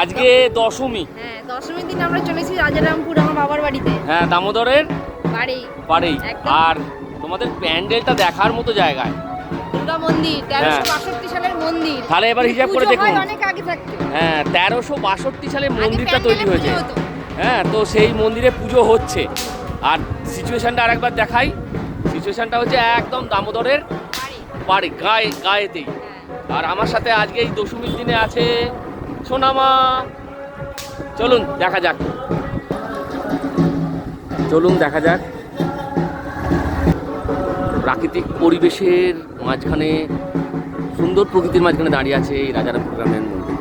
আজকে দশমী। হ্যাঁ দশমীর দিন আমরা চলেছি রাজারামপুর আমার বাবার বাড়িতে। হ্যাঁ দামোদরের বাড়ি। একদম। আর তোমাদের প্যান্ডেলটা দেখার মতো জায়গায়। দুর্গা মন্দির তেরোশো বাষট্টি সালের মন্দির। হ্যাঁ। তাহলে এবার হিসাব করে দেখুন অনেক আগে থাকতে। হ্যাঁ তেরোশো বাষট্টি সালে মন্দিরটা তৈরি হয়েছে। হ্যাঁ তো সেই মন্দিরে পুজো হচ্ছে। আর সিচুয়েশনটা আরেকবার দেখাই। সিচুয়েশনটা হচ্ছে একদম দামোদরের বাড়ি। বাড়ি গায়ে গায়েতেই। হ্যাঁ। আর আমার সাথে আজকে এই দশমীর দিনে আছে সোনামা, চলুন, দেখা যাক। চলুন, দেখা যাক। প্রাকৃতিক পরিবেশের মাঝখানে, সুন্দর প্রকৃতির মাঝখানে দাঁড়িয়ে আছে এই রাজারামপুর গ্রামের মন্দির।